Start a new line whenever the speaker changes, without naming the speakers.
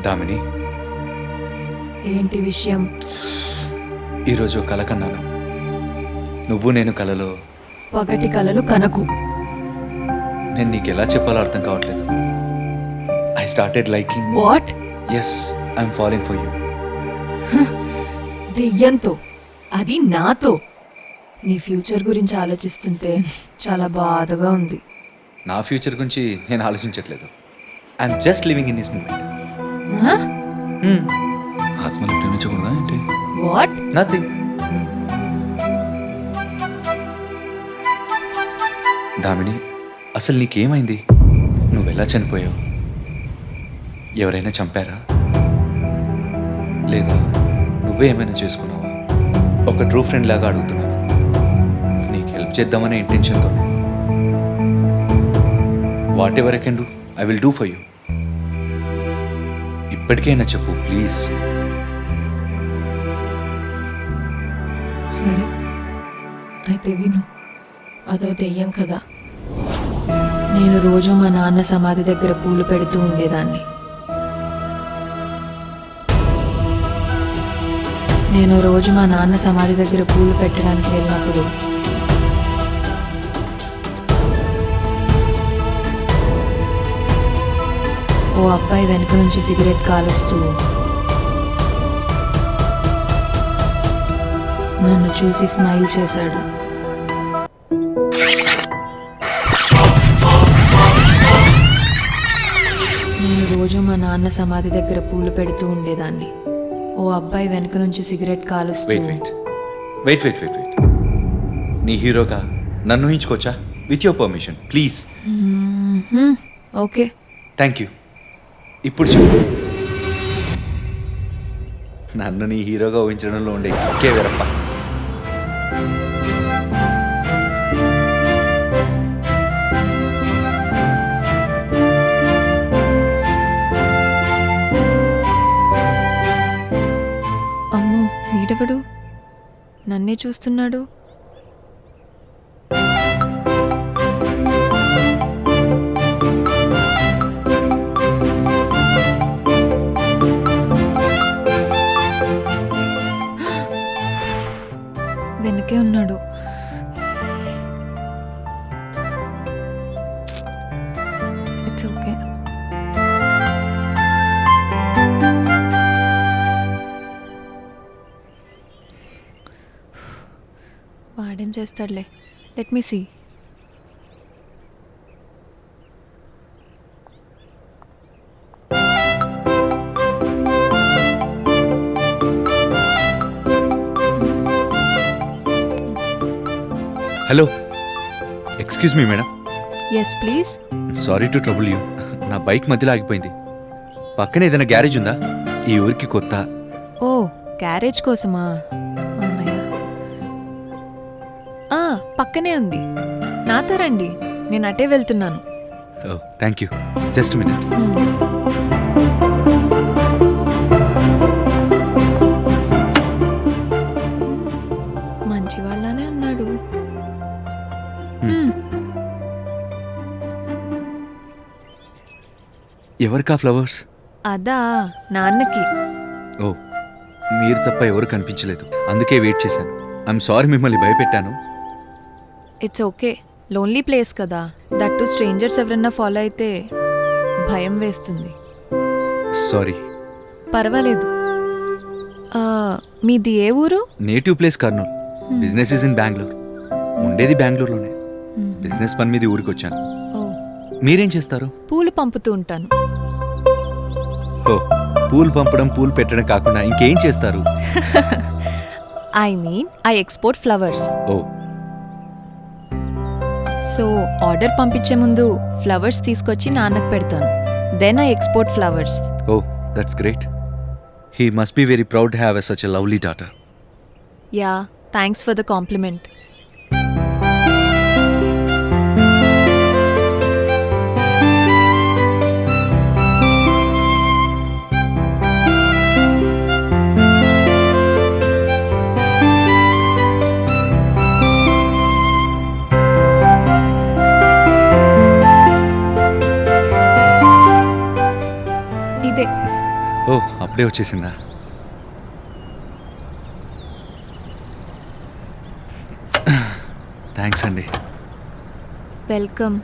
దామిని.
ఏంటి విషయం?
ఈరోజు కల కన్నాను. నువ్వు నేను కలలో
పగటి కలలు కనకు.
నేను నీకు ఎలా చెప్పాలో అర్థం కావట్లేదు. I started liking what's I'm following for you
దెయ్యంతో అది నాతో. నీ ఫ్యూచర్ గురించి ఆలోచిస్తుంటే చాలా బాధగా ఉంది.
నా ఫ్యూచర్ గురించి నేను ఆలోచించట్లేదు. I'm just living in this moment ఆత్మను ప్రేమించకూడదా ఏంటి?
వాట్
నథింగ్ దామిని అసలు నీకేమైంది? నువ్వెలా చనిపోయావు? ఎవరైనా చంపారా? లేదా నువ్వే ఏమైనా చేసుకున్నావా? ఒక ట్రూ ఫ్రెండ్ లాగా అడుగుతున్నాను. నీకు హెల్ప్ చేద్దామనే ఇంటెన్షన్తో whatever I can do I will do for you ఇప్పటికైనా చెప్పు ప్లీజ్
సరే. అయితే విను అదో దెయ్యం కదా. నేను రోజు మా నాన్న సమాధి దగ్గర పూలు పెడుతూ ఉండేదాన్ని. నేను రోజు మా నాన్న సమాధి దగ్గర పూలు పెట్టడానికి వెళ్ళినప్పుడు ఓ అబ్బాయి వెనుక నుంచి సిగరెట్ కాలుస్తూ నన్ను చూసి స్మైల్ చేశాడు. నేను రోజు మా నాన్న సమాధి దగ్గర పూలు పెడుతూ ఉండేదాన్ని. ఓ అబ్బాయి వెనుక నుంచి సిగరెట్ కాలుస్తూ
wait wait wait wait wait wait నీ హీరోగా నన్ను ఊహించుకోవచ్చా? With your permission please.
Okay.
Thank you ఇప్పుడు చెప్పు. నన్ను నీ హీరోగా ఊహించడంలో ఉండే ఒకే వీరప్ప.
అమ్మో వీడెవడు? నన్నే చూస్తున్నాడు. వెనకే ఉన్నాడు. ఇట్స్ ఓకే వాడేం చేస్తాడులే. Let me see
hello. Excuse me madam
yes please
sorry to trouble you నా బైక్ మధ్యలో ఆగిపోయింది. పక్కన ఏదైనా గ్యారేజ్ ఉందా? ఈ ఊరికి కొత్త.
ఓ గ్యారేజ్ కోసమా? అమ్మయ్య. ఆ, పక్కనే ఉంది. నాతో రండి. నేను అటే వెళ్తున్నాను.
Oh thank you just minute. ఎవరికా ఫ్లవర్స్?
అదా నాన్నకి.
ఓ మీరు తప్ప ఎవరు కనిపించలేదు. అందుకే వెయిట్ చేశాను. ఐఎమ్ సారీ మిమ్మల్ని భయపెట్టాను.
It's okay. లోన్లీ ప్లేస్ కదా. దట్ టు స్ట్రేంజర్స్ ఎవరన్నా ఫాలో అయితే భయం వేస్తుంది.
సారీ.
పర్వాలేదు. ఆ, మీది ఏ ఊరు?
Native place Kurnool. Business is in Bengaluru ఉండేది బెంగళూరులోనే
హ్మ్.
బిజినెస్ పని మీద ఊరికి వచ్చాను. మీరేం చేస్తారు?
పూలు పంపుతూ ఉంటాను.
ఓ పూలు పంపడం పూలు పెట్టడం కాకుండా ఇంకేం చేస్తారు?
I mean I export flowers
oh.
So order పంపించే ముందు ఫ్లవర్స్ తీసుకొచ్చి నాన్నకు పెడతాను. Then I export flowers
oh that's great he must be very proud have a such a lovely daughter
yeah thanks for the compliment
అప్పుడే వచ్చేసిందా? Thanks అండి.
Welcome